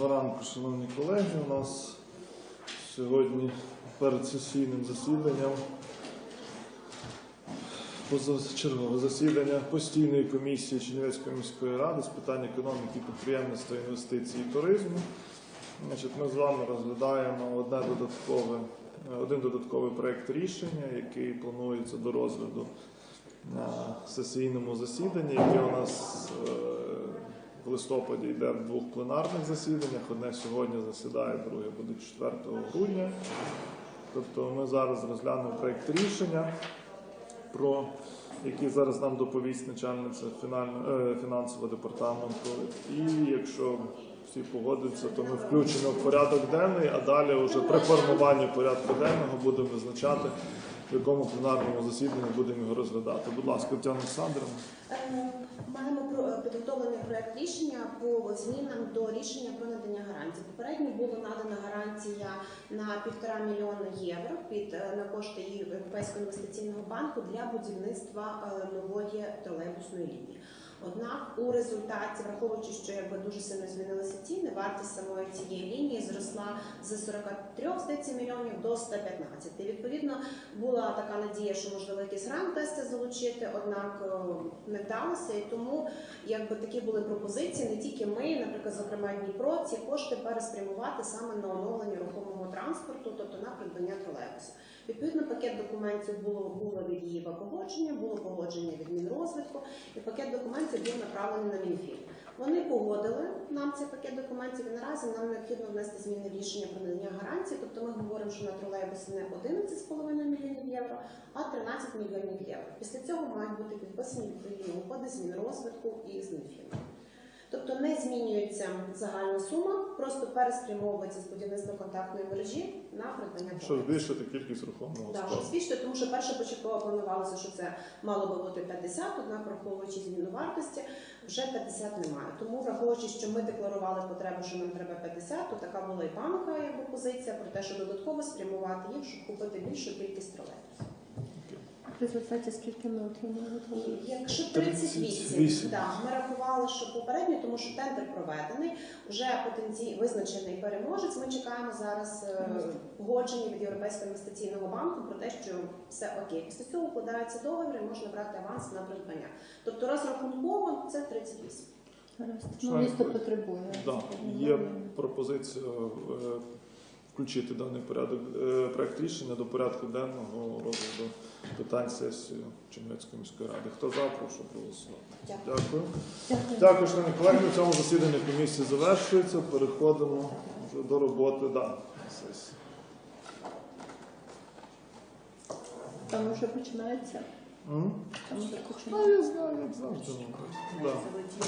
Доброго ранку, шановні колеги. У нас сьогодні перед сесійним засіданням позачергове засідання постійної комісії Чернівецької міської ради з питань економіки, підприємництва, інвестицій і туризму. Значить, ми з вами розглядаємо одне додаткове, один додатковий проект рішення, який планується до розгляду на сесійному засіданні, яке у нас е, листопаді йде в двох пленарних засіданнях. Одне сьогодні засідає, друге буде 4 грудня. Тобто ми зараз розглянемо проект рішення, про який зараз нам доповість начальниця е, фінансового департаменту. І якщо всі погодяться, то ми включимо в порядок денний, а далі вже при формуванні порядку денного будемо визначати, в якому пленарному засіданні будемо його розглядати. Будь ласка, Тетяна Олександрівна. Е, Маємо е, підготовлений проект рішення по змінам до рішення про надання гарантій. Попередньо була надана гарантія на півтора мільйона євро під е, на кошти Європейського інвестиційного банку для будівництва нової тролейбусної лінії. Однак у результаті, враховуючи, що якби дуже сильно змінилися ціни, вартість самої цієї лінії зросла з 43 здається, мільйонів до 115. І відповідно була така надія, що можливо якийсь грант вдасться залучити, однак е, не вдалося. І тому якби такі були пропозиції, не тільки ми, наприклад, зокрема Дніпро, ці кошти переспрямувати саме на оновлення рухомого транспорту, тобто на придбання тролейбуса. Відповідно, пакет документів було було від ЄВА погодження, було погодження від Мінрозвитку, і пакет документів був направлений на Мінфін. Вони погодили нам цей пакет документів і наразі нам необхідно внести зміни в рішення про надання гарантії. Тобто ми говоримо, що на тролейбуси не 11,5 мільйонів євро, а 13 мільйонів євро. Після цього мають бути підписані відповідні угоди змін розвитку і з Мінфіном. Тобто не змінюється загальна сума, просто переспрямовується з будівництва контактної мережі на придбання Щоб збільшити кількість рухомого Да, щоб збільшити, тому що перше початково планувалося, що це мало би бути 50, однак враховуючи зміну вартості, вже 50 немає. Тому враховуючи, що ми декларували потребу, що нам треба 50, то така була і паника, якби позиція про те, що додатково спрямувати їх, щоб купити більшу кількість тролейбусів. В результаті скільки ми отримали? Якщо 38, 38, да, ми рахували, що попередньо, тому що тендер проведений, вже потенцій визначений переможець. Ми чекаємо зараз е, погодження від Європейського інвестиційного банку про те, що все окей. Після цього укладається договір і можна брати аванс на придбання. Тобто розрахунково це 38. Гаразд. Ну, місто потребує. Да, є пропозиція е, включити даний порядок е, проект рішення до порядку денного розгляду питань сесії Чернівецької міської ради. Хто за, прошу проголосувати. Дякую. Дякую. Дякую. Дякую, шановні колеги. На цьому засідання комісії завершується. Переходимо вже до роботи да, сесії. Там вже починається. Там вже А починається. я знаю, як завжди. Да.